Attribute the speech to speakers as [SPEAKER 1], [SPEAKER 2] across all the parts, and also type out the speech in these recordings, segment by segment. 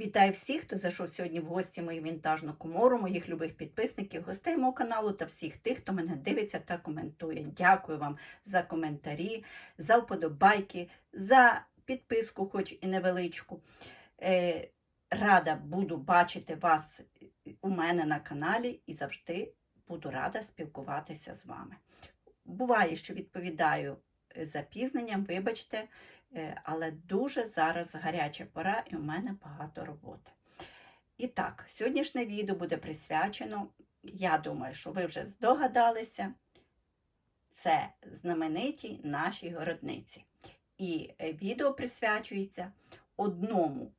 [SPEAKER 1] Вітаю всіх, хто зайшов сьогодні в гості мою вінтажну комору, моїх любих підписників, гостей мого каналу та всіх тих, хто мене дивиться та коментує. Дякую вам за коментарі, за вподобайки, за підписку, хоч і невеличку. Е, рада буду бачити вас у мене на каналі і завжди буду рада спілкуватися з вами. Буває, що відповідаю запізненням, вибачте. Е, але дуже зараз гаряча пора і у мене багато роботи. І так, сьогоднішнє відео буде присвячено, я думаю, що ви вже здогадалися, це знамениті наші городниці. І е, відео присвячується одному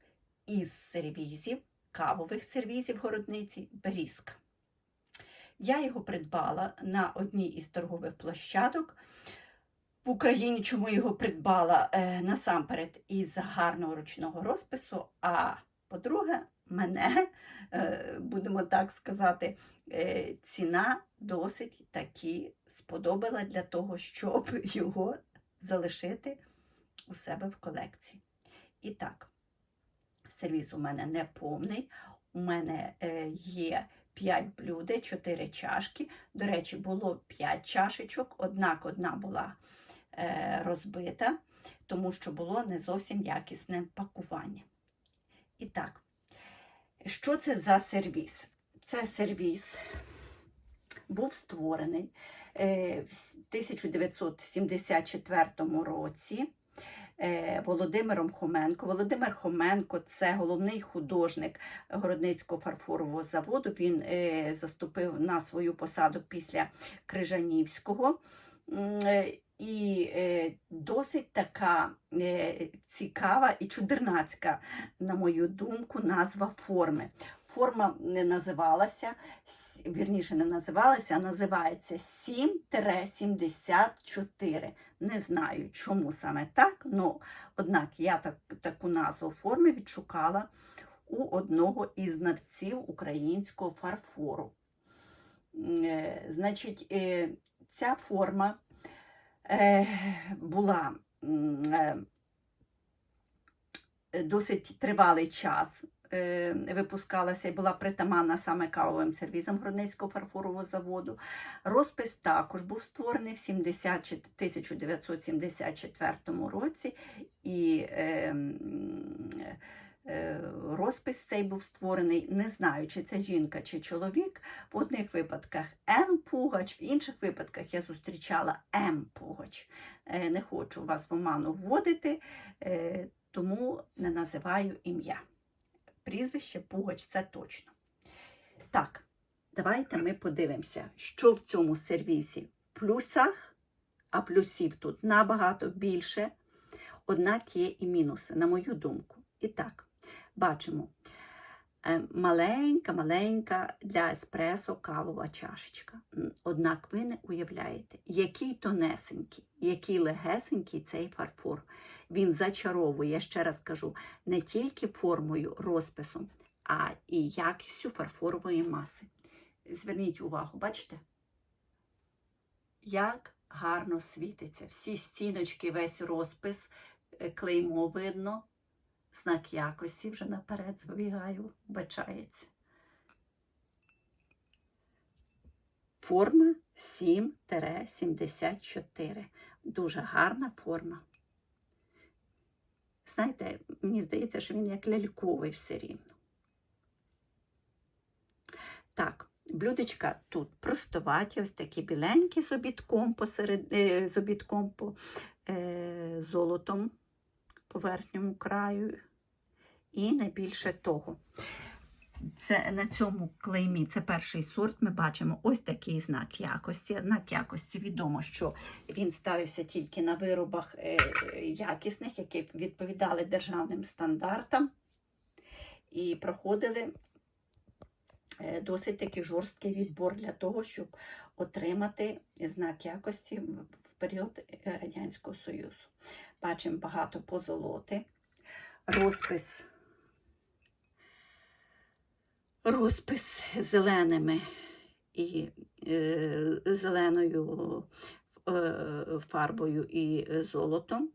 [SPEAKER 1] із сервізів, кавових сервізів городниці Берізка. Я його придбала на одній із торгових площадок в Україні, чому його придбала е, насамперед із гарного ручного розпису. А по-друге, мене, е, будемо так сказати, е, ціна досить таки сподобала для того, щоб його залишити у себе в колекції. І так, сервіс у мене не повний. У мене є 5 блюд, 4 чашки. До речі, було 5 чашечок, однак одна була розбита, тому що було не зовсім якісне пакування. І так, що це за сервіс? Це сервіс був створений е, в 1974 році. е, Володимиром Хоменко. Володимир Хоменко це головний художник Городницького фарфорового заводу. Він е, заступив на свою посаду після Крижанівського. І е, досить така е, цікава і чудернацька, на мою думку, назва форми. Форма не називалася, вірніше не називалася, а називається 7-74. Не знаю, чому саме так, ну, однак я так, таку назву форми відшукала у одного із знавців українського фарфору. Е, Значить, ця форма була е, досить тривалий час. е, Випускалася і була притаманна саме кавовим сервізом Гродницького фарфорового заводу. Розпис також був створений в 70 1974 році, і е, м, е, розпис цей був створений, не знаю, чи це жінка, чи чоловік. В одних випадках М. Пугач, в інших випадках я зустрічала М. Пугач. Е, Не хочу вас в оману вводити, е, тому не називаю ім'я. Прізвище Пугач це точно. Так, давайте ми подивимося, що в цьому сервісі в плюсах, а плюсів тут набагато більше, однак є і мінуси, на мою думку. І так, бачимо маленька-маленька для еспресо кавова чашечка. Однак ви не уявляєте, який тонесенький, який легесенький цей фарфор. Він зачаровує, я ще раз кажу, не тільки формою, розписом, а і якістю фарфорової маси. Зверніть увагу, бачите? Як гарно світиться. Всі стіночки, весь розпис, е, клеймо видно, знак якості вже наперед збігаю, бачається. Форма 7-74. Дуже гарна форма. Знаєте, мені здається, що він як ляльковий все рівно. Так, блюдечка тут простоваті, ось такі біленькі з обідком посеред, е, з обідком по е, золотом по верхньому краю. І не більше того. Це на цьому клеймі, це перший сорт, ми бачимо ось такий знак якості. Знак якості відомо, що він ставився тільки на виробах е, якісних, які відповідали державним стандартам і проходили е, досить таки жорсткий відбор для того, щоб отримати знак якості період е, Радянського Союзу. Бачимо багато позолоти, розпис розпис зеленими і е, зеленою е, фарбою і золотом.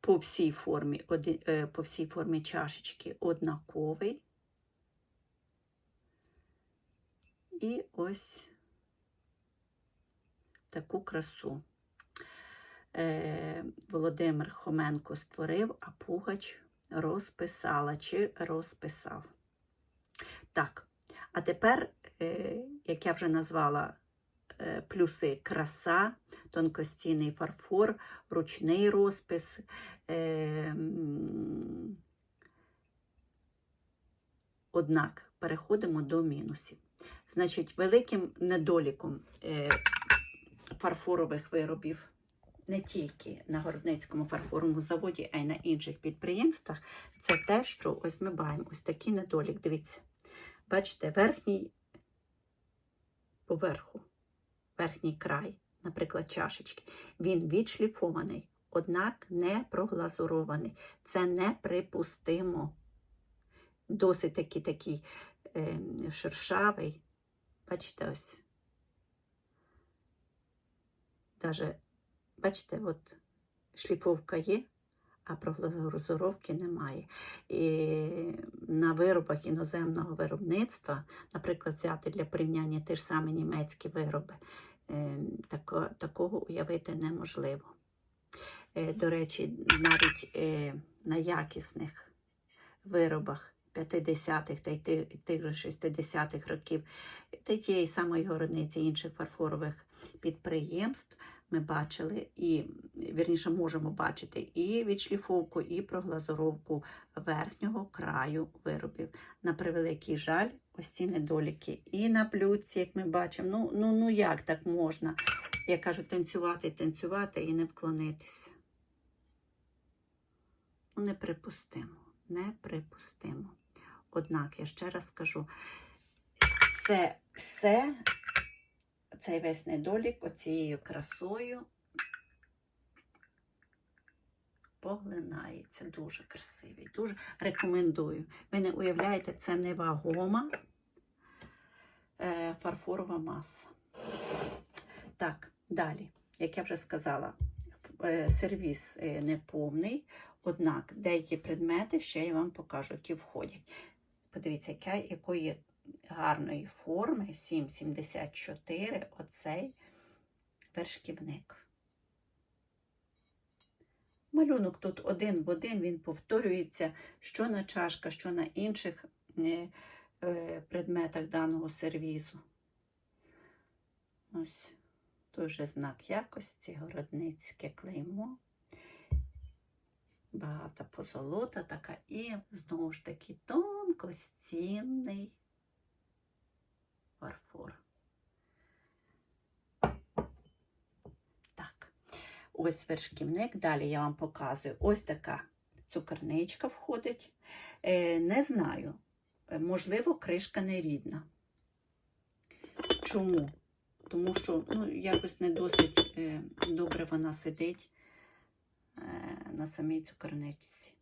[SPEAKER 1] по всій формі, е, по всій формі чашечки однаковий. І ось таку красу. Е, Володимир Хоменко створив, а Пугач розписала чи розписав. Так, а тепер, е, як я вже назвала, е, плюси краса, тонкостійний фарфор, ручний розпис. е, Однак переходимо до мінусів. Значить, великим недоліком е, фарфорових виробів не тільки на Городницькому фарфоровому заводі, а й на інших підприємствах, це те, що ось ми маємо ось такий недолік. Дивіться, бачите, верхній поверху, верхній край, наприклад, чашечки, він відшліфований, однак не проглазурований. Це неприпустимо. Досить такий такий е, шершавий. Бачите, ось. Даже, бачите, от шліфовка є, а проглазуровки немає. І на виробах іноземного виробництва, наприклад, взяти для порівняння ті ж самі німецькі вироби, е, тако, такого уявити неможливо. Е, До речі, навіть е, на якісних виробах 50-х та й тих же 60-х років та тієї самої городниці інших фарфорових підприємств ми бачили і, вірніше, можемо бачити і відшліфовку, і проглазуровку верхнього краю виробів. На превеликий жаль, ось ці недоліки. І на блюдці, як ми бачимо, ну, ну, ну як так можна? Я кажу, танцювати, танцювати і не вклонитися. Ну, неприпустимо, неприпустимо. Однак, я ще раз кажу, це все, цей весь недолік оцією красою поглинається. Дуже красивий. Дуже рекомендую. Ви не уявляєте, це невагома е, фарфорова маса. Так, далі, як я вже сказала, е, сервіс е, неповний, однак деякі предмети ще я вам покажу, які входять. Подивіться, яка, якої гарної форми 7,74 оцей вершківник. Малюнок тут один в один, він повторюється, що на чашка, що на інших е, е, предметах даного сервізу. Ось дуже знак якості, городницьке клеймо. Багата позолота така і знову ж таки тонкостінний фарфор. Так, ось вершківник. Далі я вам показую. Ось така цукерничка входить. Е, не знаю, е, можливо, кришка не рідна. Чому? Тому що ну, якось не досить е, добре вона сидить на самій цукерничці.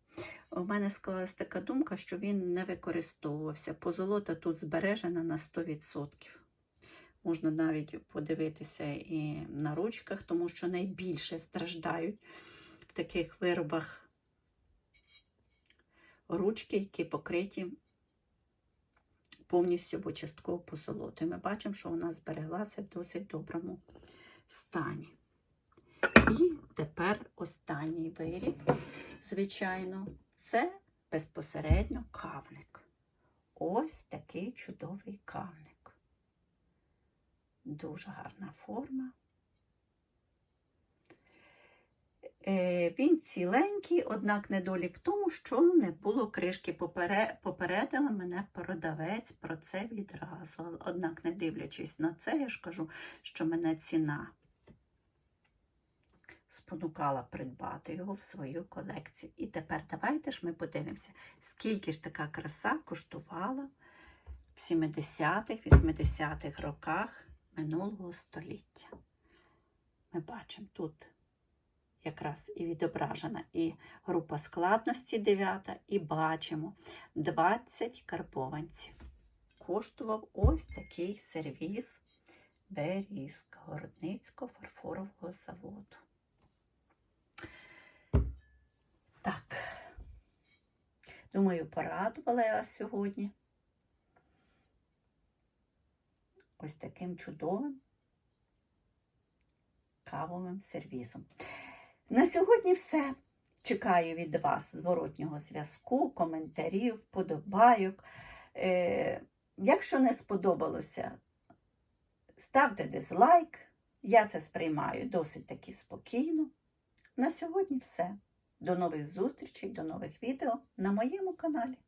[SPEAKER 1] У мене склалась така думка, що він не використовувався. Позолота тут збережена на 100%. Можна навіть подивитися і на ручках, тому що найбільше страждають в таких виробах ручки, які покриті повністю або частково позолотою. Ми бачимо, що вона збереглася в досить доброму стані. І тепер останній виріб, звичайно, це безпосередньо кавник. Ось такий чудовий кавник. Дуже гарна форма. Е, Він ціленький, однак недолік в тому, що не було кришки. Попередила мене продавець про це відразу. Однак, не дивлячись на це, я ж кажу, що мене ціна спонукала придбати його в свою колекцію. І тепер давайте ж ми подивимося, скільки ж така краса коштувала в 70-х, 80-х роках минулого століття. Ми бачимо тут якраз і відображена і група складності 9, і бачимо 20 карбованців. Коштував ось такий сервіз Берізка Городницького фарфорового заводу. Так. Думаю, порадувала я вас сьогодні. Ось таким чудовим кавовим сервізом. На сьогодні все. Чекаю від вас зворотнього зв'язку, коментарів, вподобайок. Е, якщо не сподобалося, ставте дизлайк. Я це сприймаю досить таки спокійно. На сьогодні все. До нових зустрічей, до нових відео на моєму каналі.